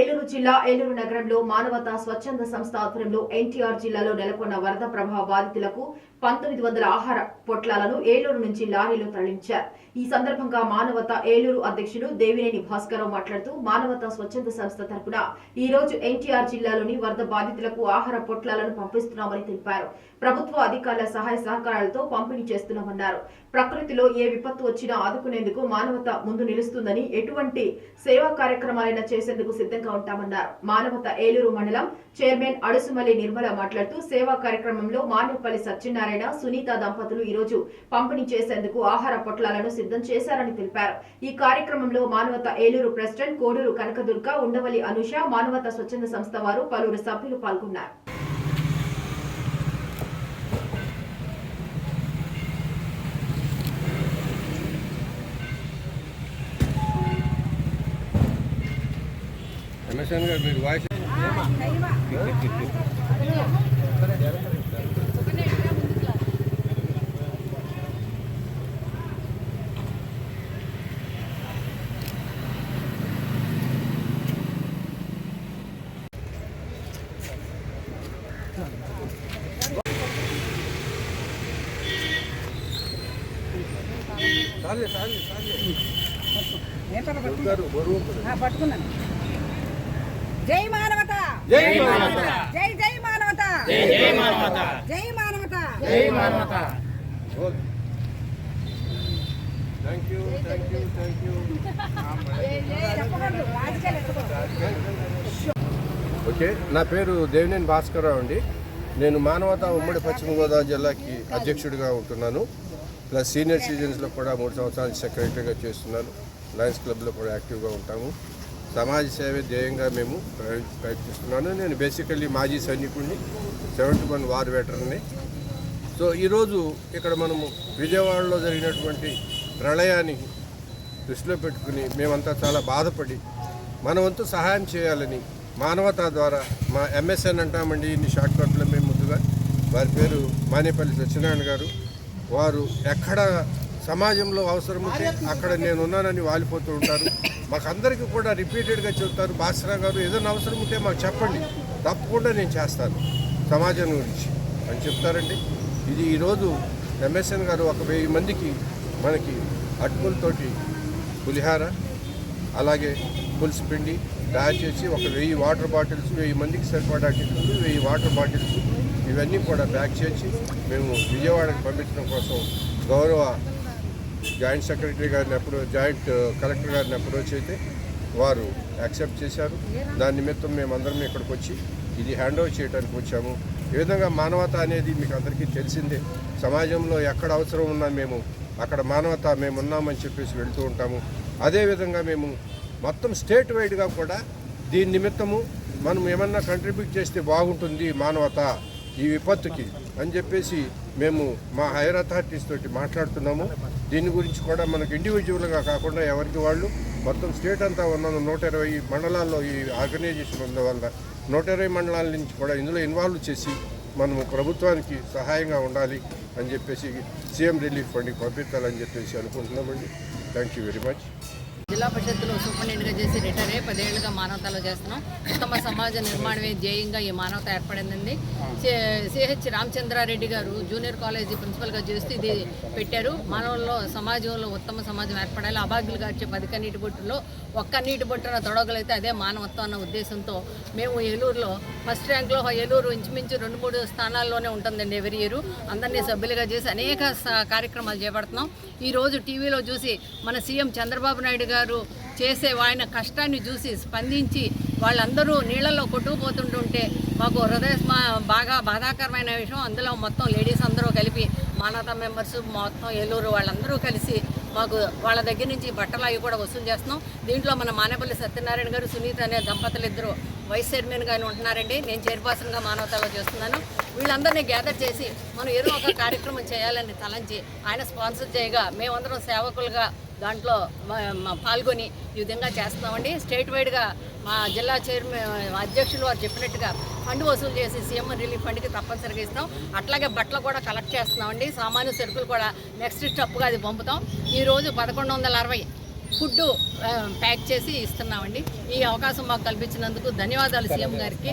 ఏలూరు జిల్లా ఏలూరు నగరంలో మానవతా స్వచ్ఛంద సంస్థ ఆధ్వర్యంలో ఎన్టీఆర్ జిల్లాలో నెలకొన్న వరద ప్రభావ బాధితులకు పంతొమ్మిది వందల ఆహార పొట్లాలను ఏలూరు నుంచి లారీలో తరలించారు. ఈ సందర్భంగా మానవత ఏలూరు అధ్యక్షుడు దేవినేని భాస్కరరావు మాట్లాడుతూ మానవత స్వచ్ఛంద సంస్థ తరపున ఈ రోజు ఎన్టీఆర్ జిల్లాలోని వరద బాధితులకు ఆహార పొట్లాలను పంపిస్తున్నామని తెలిపారు. ప్రభుత్వ అధికారుల సహాయ సహకారాలతో పంపిణీ చేస్తున్నామన్నారు. ప్రకృతిలో ఏ విపత్తు వచ్చినా ఆదుకునేందుకు మానవత ముందు నిలుస్తుందని ఎటువంటి సేవా కార్యక్రమాలైనా చేసేందుకు సిద్ధంగా ఉంటామన్నారు. మానవత ఏలూరు మండలం చైర్మన్ అడుసుమల్లి నిర్మల మాట్లాడుతూ సేవా కార్యక్రమంలో మానేపల్లి సత్యనారాయణ సునీత దంపతులు ఈ రోజు పంపిణీ చేసేందుకు ఆహార పొట్లాలను సిద్ధం చేశారని తెలిపారు. ఈ కార్యక్రమంలో మానవత ఏలూరు ప్రెసిడెంట్ కోడూరు కనకదుర్గ ఉండవల్లి అనుష మానవత స్వచ్ఛంద సంస్థ వారు పలువురు సభ్యులు పాల్గొన్నారు. గారు మీరు వాయిస్ చాలే చాలే చాలే గారు బరువు ఉంటుంది. ఆ, పట్టుకున్నాను. జై మానవత! జై మానవత! జై జై మానవత! జై జై మానవత! జై మానవత! జై Manavatha! Okay. Thank you thank you thank. Okay నా పేరు దేవినేని భాస్కర్రావు అండి. నేను మానవతా ఉమ్మడి పశ్చిమ గోదావరి జిల్లాకి అధ్యక్షుడిగా ఉంటున్నాను. ప్లస్ సీనియర్ సిటిజన్స్లో కూడా మూడు సంవత్సరాలు సెక్రటరీగా చేస్తున్నాను లయన్స్ క్లబ్లో కూడా యాక్టివ్గా ఉంటాము. సమాజ సేవ ధ్యేయంగా మేము ప్రయత్నిస్తున్నాను. నేను బేసికల్లీ మాజీ సైనికుడిని సెవెంటీ వన్ వార్ వెటర్ని. సో ఈరోజు ఇక్కడ మనము విజయవాడలో జరిగినటువంటి ప్రళయాన్ని దృష్టిలో పెట్టుకుని మేమంతా చాలా బాధపడి మన వంతు సహాయం చేయాలని మానవతా ద్వారా మా ఎంఎస్ఎన్ అంటామండి. ఇన్ని షార్ట్ కట్లో మేము ముందుగా. వారి పేరు మానేపల్లి సత్యనారాయణ గారు. వారు ఎక్కడ సమాజంలో అవసరం ఉంటే అక్కడ నేను ఉన్నానని వాలిపోతూ ఉంటారు. మాకందరికీ కూడా రిపీటెడ్గా చెప్తారు భాస్కర గారు ఏదైనా అవసరం ఉంటే మాకు చెప్పండి. తప్పకుండా నేను చేస్తాను. సమాజం గురించి అని చెప్తారండి. ఇది ఈరోజు ఎంఎస్ఎన్ గారు ఒక వెయ్యి మందికి మనకి అటుకులతోటి పులిహార అలాగే పులుసు పిండి తయారు చేసి ఒక వెయ్యి వాటర్ బాటిల్స్ వెయ్యి మందికి సరిపడా టిఫిన్లు వెయ్యి వాటర్ బాటిల్స్ ఇవన్నీ కూడా ప్యాక్ చేసి మేము విజయవాడకు పంపించడం కోసం గౌరవ జాయింట్ సెక్రటరీ గారిని అప్పుడు జాయింట్ uh, కలెక్టర్ గారిని అప్రోచ్ అయితే వారు యాక్సెప్ట్ చేశారు. దాని నిమిత్తం మేమందరం ఇక్కడికి వచ్చి ఇది హ్యాండ్ ఓవర్ చేయడానికి వచ్చాము. ఈ విధంగా మానవత అనేది మీకు అందరికీ తెలిసిందే సమాజంలో ఎక్కడ అవసరం ఉన్నా మేము అక్కడ మానవత మేము ఉన్నామని చెప్పేసి వెళ్తూ ఉంటాము. అదేవిధంగా మేము మొత్తం స్టేట్ వైడ్గా కూడా దీని నిమిత్తము మనం ఏమన్నా కంట్రిబ్యూట్ చేస్తే బాగుంటుంది మానవత. ఈ విపత్తుకి అని చెప్పేసి మేము మా హైయర్ అథారిటీస్ తోటి మాట్లాడుతున్నాము. దీని గురించి కూడా మనకు ఇండివిజువల్గా కాకుండా ఎవరికి వాళ్ళు మొత్తం స్టేట్ అంతా ఉన్నాను నూట ఇరవై మండలాల్లో ఈ ఆర్గనైజేషన్ ఉన్న వల్ల నూట ఇరవై మండలాల నుంచి కూడా ఇందులో ఇన్వాల్వ్ చేసి మనము ప్రభుత్వానికి సహాయంగా ఉండాలి అని చెప్పేసి సీఎం రిలీఫ్ ఫండ్కి పంపించాలని చెప్పేసి అనుకుంటున్నామండి. థ్యాంక్ యూ వెరీ మచ్ జిల్లా పరిషత్తులో సూపరింటెండెంట్గా చేసి రిటైర్ అయ్యి పదేళ్ళుగా మానవతలో చేస్తున్నాం. ఉత్తమ సమాజ నిర్మాణమే ధ్యేయంగా ఈ మానవత ఏర్పడిందండి సిహెచ్ రామచంద్రారెడ్డి గారు జూనియర్ కాలేజీ ప్రిన్సిపల్గా చేస్తూ ఇది పెట్టారు. మానవుల్లో సమాజంలో ఉత్తమ సమాజం ఏర్పడాలి. అభాగ్యులు గార్చే పది నీటి బొట్టులో ఒక్క నీటి బొట్టున తొడగలైతే అదే మానవత్వం అన్న ఉద్దేశంతో మేము ఏలూరులో ఫస్ట్ ర్యాంక్లో ఏలూరు ఇంచుమించు రెండు మూడు స్థానాల్లోనే ఉంటుందండి ఎవరి ఇయర్. అందరినీ సభ్యులుగా చేసి అనేక కార్యక్రమాలు చేపడుతున్నాం. ఈరోజు టీవీలో చూసి మన సీఎం చంద్రబాబు నాయుడు గారు చేసే ఆయన కష్టాన్ని చూసి స్పందించి వాళ్ళందరూ నీళ్ళలో కొట్టుకుపోతుంటుంటే మాకు హృదయ బాగా బాధాకరమైన విషయం. అందులో మొత్తం లేడీస్ అందరూ కలిపి మానవతా మెంబర్స్ మొత్తం ఏలూరు వాళ్ళందరూ కలిసి మాకు వాళ్ళ దగ్గర నుంచి బట్టలు అవి కూడా వసూలు చేస్తున్నాం. దీంట్లో మన మానేపల్లి సత్యనారాయణ గారు సునీత అనే దంపతులు ఇద్దరు వైస్ చైర్మన్గా ఉంటున్నారండి. నేను చైర్పర్సన్గా మానవతలో చేస్తున్నాను. వీళ్ళందరినీ గ్యాదర్ చేసి మనం ఏదో ఒక కార్యక్రమం చేయాలని తలంచి ఆయన స్పాన్సర్ చేయగా మేమందరం సేవకులుగా దాంట్లో పాల్గొని ఈ విధంగా చేస్తున్నామండి. స్టేట్ వైడ్గా మా జిల్లా చైర్మన్ అధ్యక్షులు వారు చెప్పినట్టుగా ఫండ్ వసూలు చేసి సీఎం రిలీఫ్ ఫండ్కి తప్పనిసరిగా ఇస్తాం. అట్లాగే బట్టలు కూడా కలెక్ట్ చేస్తున్నామండి. సామాన్య సరుకులు కూడా నెక్స్ట్ స్టెప్గా అది పంపుతాం. ఈరోజు పదకొండు వందల అరవై ఫుడ్ ప్యాక్ చేసి ఇస్తున్నామండి. ఈ అవకాశం మాకు కల్పించినందుకు ధన్యవాదాలు సీఎం గారికి.